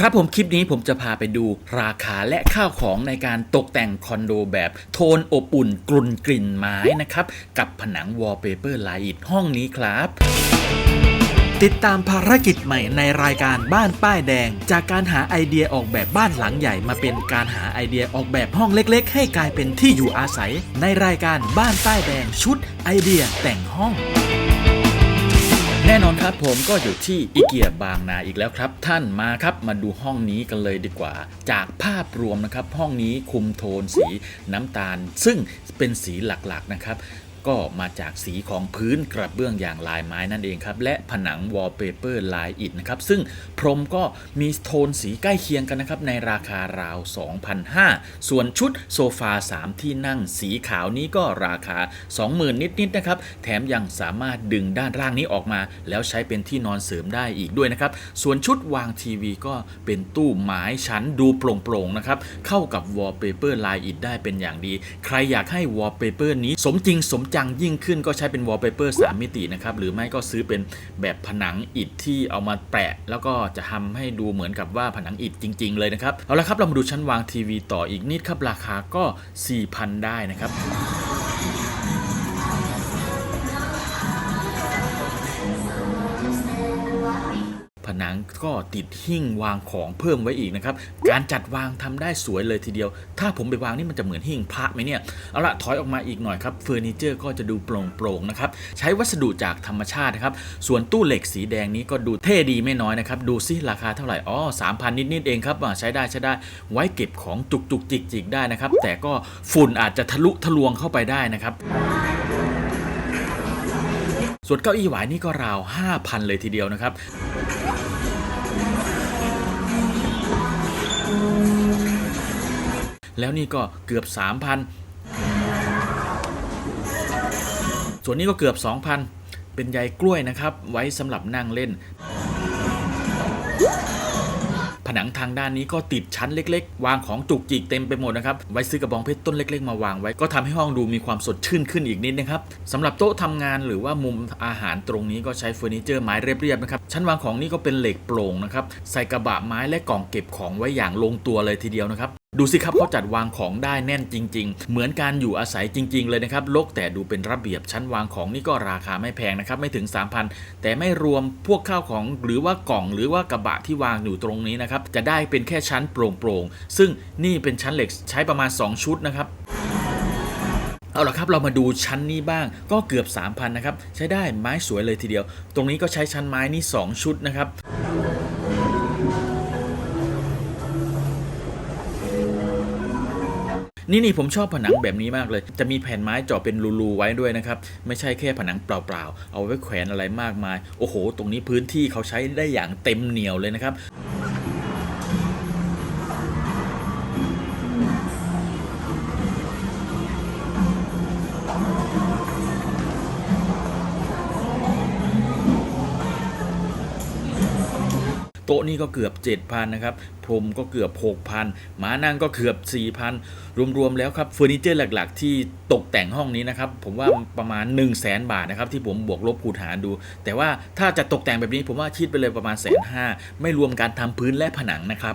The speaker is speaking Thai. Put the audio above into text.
ครับผมคลิปนี้ผมจะพาไปดูราคาและข้าวของในการตกแต่งคอนโดแบบโทนอบอุ่นกลุ่นกลิ่นไม้นะครับ กับผนังวอลเปเปอร์ลายอิฐห้องนี้ครับติดตามภารกิจใหม่ในรายการบ้านป้ายแดง จากการหาไอเดียออกแบบบ้านหลังใหญ่มาเป็นการหาไอเดียออกแบบห้องเล็ก ๆ ให้กลายเป็นที่อยู่อาศัย ในรายการบ้านป้ายแดงชุดไอเดียแต่งห้อง แน่นอนครับผมก็อยู่ที่อีเกียบางนาอีกแล้วครับ ท่านมาครับมาดูห้องนี้กันเลยดีกว่า จากภาพรวมนะครับ ห้องนี้คุมโทนสีน้ำตาล ซึ่งเป็นสีหลักๆนะครับ ก็มาจากสีของพื้นกระเบื้องอย่างลายไม้นั่นเองครับ และผนังวอลเปเปอร์ลายอิฐนะครับ ซึ่งพรมก็มีโทนสีใกล้เคียงกันนะครับ ในราคาราว 2,500 ส่วนชุดโซฟา 3 ที่นั่งสีขาวนี้ก็ราคา 20,000 นิดๆนะครับ แถมยังสามารถดึงด้านล่างนี้ออกมา แล้วใช้เป็นที่นอนเสริมได้อีกด้วยนะครับ ส่วนชุดวางทีวีก็เป็นตู้ไม้ชั้นดูโปร่งๆนะครับเข้ากับวอลเปเปอร์ลายอิฐได้เป็นอย่างดี ใครอยากให้วอลเปเปอร์นี้สมจริงสมจังยิ่งขึ้นก็ใช้เป็นวอลเปเปอร์3มิตินะครับ หรือไม่ก็ซื้อเป็นแบบผนังอิฐที่เอามาแปะ แล้วก็จะทำให้ดูเหมือนกับว่าผนังอิฐจริง ๆ เลยนะครับ เอาละครับเรามาดูชั้นวางทีวีต่ออีกนิดครับราคาก็ 4,000 ได้นะครับ ผนังก็ติดหิ้งวางของเพิ่มไว้อีกนะครับ การจัดวางทำได้สวยเลยทีเดียว ถ้าผมไปวางนี่มันจะเหมือนหิ้งพระไหมเนี่ย เอาละถอยออกมาอีกหน่อยครับเฟอร์นิเจอร์ก็จะดูโปร่งๆนะครับ ใช้วัสดุจากธรรมชาตินะครับ ส่วนตู้เหล็กสีแดงนี้ก็ดูเท่ดีไม่น้อยนะครับ ดูซิราคาเท่าไหร่ อ๋อสามพันนิดๆเองครับใช้ได้ใช้ได้ ไว้เก็บของจุกจุกจิกจิกได้นะครับ แต่ก็ฝุ่นอาจจะทะลุทะลวงเข้าไปได้นะครับ ส่วนเก้าอี้หวายนี่ก็ราว 5,000 เลยทีเดียวนะครับ แล้วนี่ก็เกือบ 3,000 ส่วนนี้ก็เกือบ 2,000 เป็นใยกล้วยนะครับ ไว้สำหรับนั่งเล่น ผนังทางด้านนี้ก็ติดชั้นเล็ก ๆ วางของจุกจิกเต็มไปหมดนะครับไว้ซื้อกระบองเพชรต้นเล็ก ๆ มาวางไว้ก็ทำให้ห้องดูมีความสดชื่นขึ้นอีกนิดนะครับสำหรับโต๊ะทำงานหรือว่ามุมอาหารตรงนี้ก็ใช้เฟอร์นิเจอร์ไม้เรียบๆนะครับชั้นวางของนี่ก็เป็นเหล็กโปร่งนะครับใส่กระบะไม้และกล่องเก็บของไว้อย่างลงตัวเลยทีเดียวนะครับ ดูสิครับเขาจัดวางของได้แน่นจริง ๆ เหมือนการอยู่อาศัยจริง ๆ เลยนะครับลกแต่ดูเป็นระเบียบชั้นวางของนี่ก็ราคาไม่แพงนะครับไม่ถึง 3,000 แต่ไม่รวมพวกข้าวของหรือว่ากล่องหรือว่ากระบะที่วางอยู่ตรงนี้นะครับจะได้เป็นแค่ชั้นโปร่งๆ ซึ่งนี่เป็นชั้นเหล็กใช้ประมาณ 2 ชุดนะครับเอาละครับเรามาดูชั้นนี้บ้างก็เกือบ 3,000 นะครับ ใช้ได้ไม้สวยเลยทีเดียว ตรงนี้ก็ใช้ชั้นไม้นี่2ชุดนะครับ นี่นี่ผมชอบผนังแบบนี้มากเลย จะมีแผ่นไม้เจาะเป็นรูๆไว้ด้วยนะครับ ไม่ใช่แค่ผนังเปล่าๆ เอาไว้แขวนอะไรมากมาย โอ้โห ตรงนี้พื้นที่เขาใช้ได้อย่างเต็มเหนียวเลยนะครับ โต๊ะนี่ก็เกือบ 7,000นะครับพรมก็เกือบ 6,000ม้านั่งก็เกือบ 4,000 รวมๆแล้วครับเฟอร์นิเจอร์หลักๆ ที่ตกแต่งห้องนี้นะครับผมว่าประมาณ 1 0 0 0 0แบาทนะครับที่ผมบวกลบคูณหารดู แต่ว่าถ้าจะตกแต่งแบบนี้ผมว่าคิดไปเลยประมาณแสนห้าไม่รวมการทำพื้นและผนังนะครับ